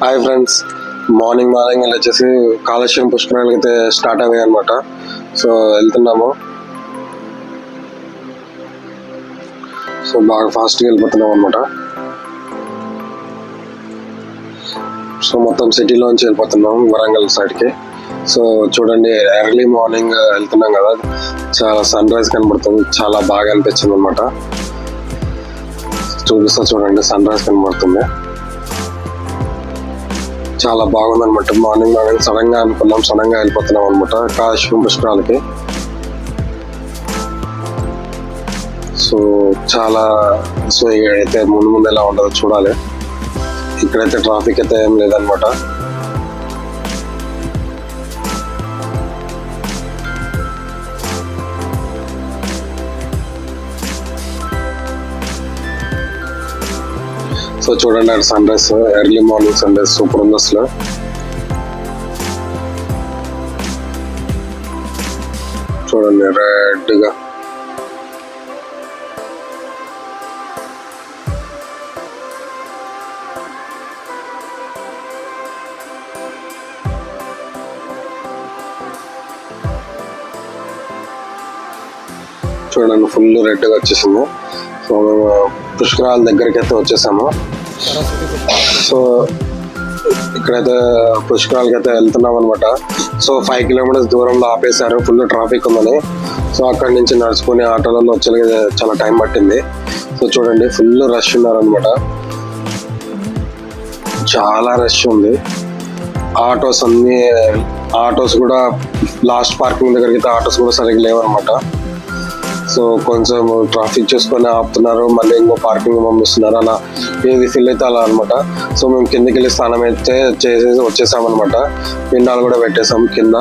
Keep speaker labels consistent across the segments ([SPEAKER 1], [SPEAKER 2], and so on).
[SPEAKER 1] Hi friends morning morning ఇలా వచ్చేసి కాళేశ్వరం పుష్కరాలకి అయితే స్టార్ట్ అయ్యాయి అనమాట సో వెళ్తున్నాము. సో బాగా ఫాస్ట్గా వెళ్ళిపోతున్నాం అనమాట సో మొత్తం సిటీలోంచి వెళ్ళిపోతున్నాం వరంగల్ సైడ్కి సో చూడండి ఎర్లీ మార్నింగ్ వెళ్తున్నాం కదా. చాలా సన్ రైజ్ కనబడుతుంది. చాలా బాగా అనిపించింది అనమాట చూపిస్తా చూడండి సన్ రైజ్ కనబడుతుంది. చాలా బాగుంది అనమాట మార్నింగ్ మార్నింగ్ సడన్గా అనుకున్నాం సడన్గా వెళ్ళిపోతున్నాం అనమాట కాళేశ్వరం పుష్కరాలకి సో చాలా సో అయితే ముందు ముందు ఎలా ఉండదో చూడాలి. ఇక్కడైతే ట్రాఫిక్ అయితే ఏం లేదనమాట సో చూడండి అక్కడ sunrise early morning sunrise super ఉంది అసలు చూడండి రెడ్గా చూడండి ఫుల్ రెడ్గా వచ్చేసింది సో మేము పుష్కరాల దగ్గరికి అయితే వచ్చేసాము. సో ఇక్కడైతే పుష్కరాలకి అయితే వెళ్తున్నాం అనమాట సో ఫైవ్ కిలోమీటర్స్ దూరంలో ఆపేశారు. ఫుల్ ట్రాఫిక్ ఉందని. సో అక్కడి నుంచి నడుచుకుని ఆటోలలో వచ్చే చాలా టైం పట్టింది. సో చూడండి ఫుల్ రష్ ఉన్నారనమాట చాలా రష్ ఉంది. ఆటోస్ అన్ని ఆటోస్ కూడా లాస్ట్ పార్కింగ్ దగ్గరికి అయితే ఆటోస్ కూడా సరిగ్గా లేవన్నమాట. సో కొంచెం ట్రాఫిక్ చూసుకొని ఆపుతున్నారు మళ్ళీ ఇంకో పార్కింగ్ పంపిస్తున్నారు అలా ఏది ఫిల్ అయితే అలా అనమాట సో మేము కిందకి వెళ్ళి స్నానం అయితే చేసేసి వచ్చేసామన్నమాట. పిండాలు కూడా పెట్టేసాం కింద.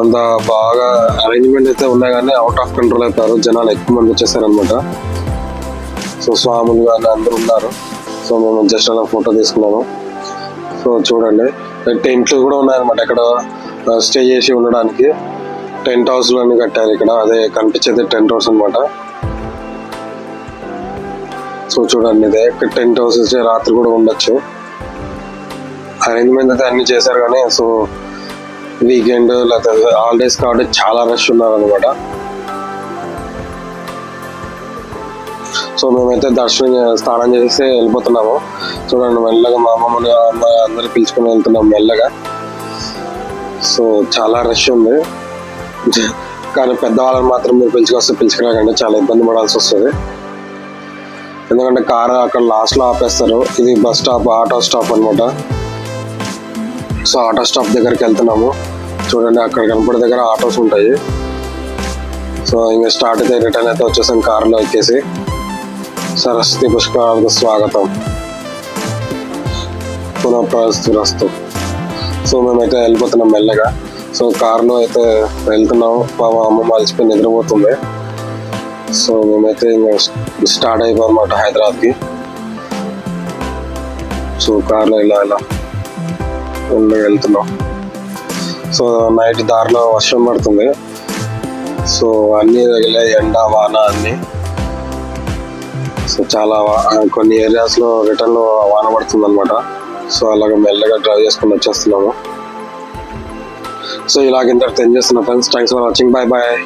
[SPEAKER 1] అంత బాగా అరేంజ్మెంట్ అయితే ఉన్నాయి కానీ అవుట్ ఆఫ్ కంట్రోల్ అయిపోయారు. జనాలు ఎక్కువ మంది వచ్చేసారనమాట సో స్వాములు కానీ అందరూ ఉన్నారు. సో మేము జస్ట్ అలా ఫోటో తీసుకున్నాము. సో చూడండి టెంట్లు కూడా ఉన్నాయన్నమాట ఇక్కడ స్టే చేసి ఉండడానికి. టెంట్ హౌస్ అన్ని కట్టారు ఇక్కడ. అదే కనిపించేది టెంట్ హౌస్ అనమాట సో చూడండి ఇదే. టెంట్ హౌస్ రాత్రి కూడా ఉండొచ్చు. అరేంజ్మెంట్ అయితే అన్ని చేశారు కానీ సో వీకెండ్ లేకపోతే హాలిడేస్ కాబట్టి చాలా రష్ ఉన్నారనమాట సో మేమైతే దర్శనం చే- స్నానం చేసి వెళ్ళిపోతున్నాము. చూడండి మెల్లగా మా అమ్మమ్మని అమ్మాయి అందరు పిలుచుకొని వెళ్తున్నాం మెల్లగా. సో చాలా రష్ ఉంది. కానీ పెద్దవాళ్ళని మాత్రం మీరు పిలుచుకొస్తే పిలుచుకురాకంటే చాలా ఇబ్బంది పడాల్సి వస్తుంది. ఎందుకంటే కారు అక్కడ లాస్ట్లో ఆపేస్తారు. ఇది బస్ స్టాప్ ఆటో స్టాప్ అన్నమాట. సో ఆటో స్టాప్ దగ్గరికి వెళ్తున్నాము. చూడండి అక్కడ కనపడే దగ్గర ఆటోస్ ఉంటాయి. సో ఇంకా స్టార్ట్ అయితే రిటర్న్ అయితే వచ్చేసాం కారులో ఎక్కేసి. సరస్వతి పుష్కరాలకు స్వాగతం. పునఃప్రస్తు రస్తు సో మేమైతే వెళ్ళిపోతున్నాం మెల్లగా. సో కార్లో అయితే వెళ్తున్నాము. మా అమ్మ మలిసిపోయి నిద్రపోతుంది. సో మేమైతే స్టార్ట్ అయిపోయాం అనమాట హైదరాబాద్కి. సో కార్లో ఇలా ఇలా వెళ్తున్నాం. సో నైట్ దారిలో వర్షం పడుతుంది. సో అన్ని తగిలే ఎండ వాన అన్ని. సో చాలా కొన్ని ఏరియాస్లో రిటర్న్ వాన పడుతుంది అనమాట సో అలాగ మెల్లగా డ్రైవ్ చేసుకుని వచ్చేస్తున్నాము. సో ఇలాగ ఇంత చేస్తున్నా friends thanks for watching bye bye